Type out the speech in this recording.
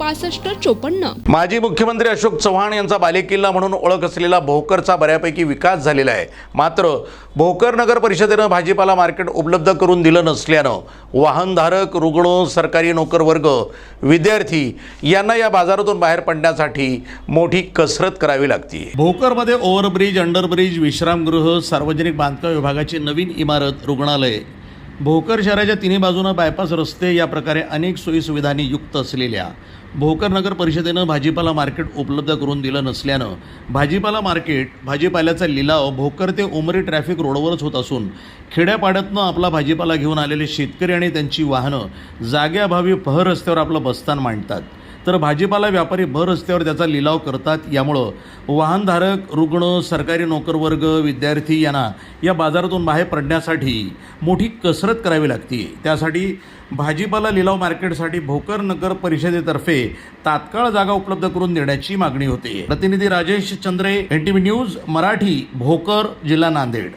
पासष्ट चोपन्न. माजी मुख्यमंत्री अशोक चव्हाण यांचा बालेकिल्ला म्हणून ओळख असलेला भोकरचा बऱ्यापैकी विकास झालेला आहे. मात्र भोकर नगर परिषदेनं भाजीपाला मार्केट उपलब्ध करून दिलं नसल्यानं वाहनधारक रुग्ण सरकारी नोकर वर्ग विद्यार्थी यांना या बाजारातून बाहेर पडण्यासाठी मोठी कसरत करावी लागते. भोकरमध्ये ओव्हरब्रिज अंडरब्रिज विश्रामगृह सार्वजनिक बांधकाम विभागाची नवीन इमारत रुग्णालय भोकर शहराच्या तिन्ही बाजूनं बायपास रस्ते या प्रकारे अनेक सोयीसुविधांनी युक्त असलेल्या. भोकर नगर परिषदेनं भाजीपाला मार्केट उपलब्ध करून दिलं नसल्यानं भाजीपाला मार्केट भाजीपाल्याचा लिलाव भोकर ते उमरी ट्रॅफिक रोडवरच होत असून खेड्यापाड्यातनं आपला भाजीपाला घेऊन आलेले शेतकरी आणि त्यांची वाहनं जाग्याभावी पह रस्त्यावर आपलं बस्तान मांडतात. तर भाजीपाला व्यापारी भर रस्त्यावर त्याचा लिलाव करतात. यामुळं वाहनधारक रुग्ण सरकारी नोकरवर्ग विद्यार्थी यांना या बाजारातून बाहेर पडण्यासाठी मोठी कसरत करावी लागते त्यासाठी भाजीपाला लिलाव मार्केटसाठी भोकर नगर परिषदेतर्फे तात्काळ जागा उपलब्ध करून देण्याची मागणी होते. प्रतिनिधी Rajesh Chandre N T V news Marathi Bhokar जिल्हा नांदेड.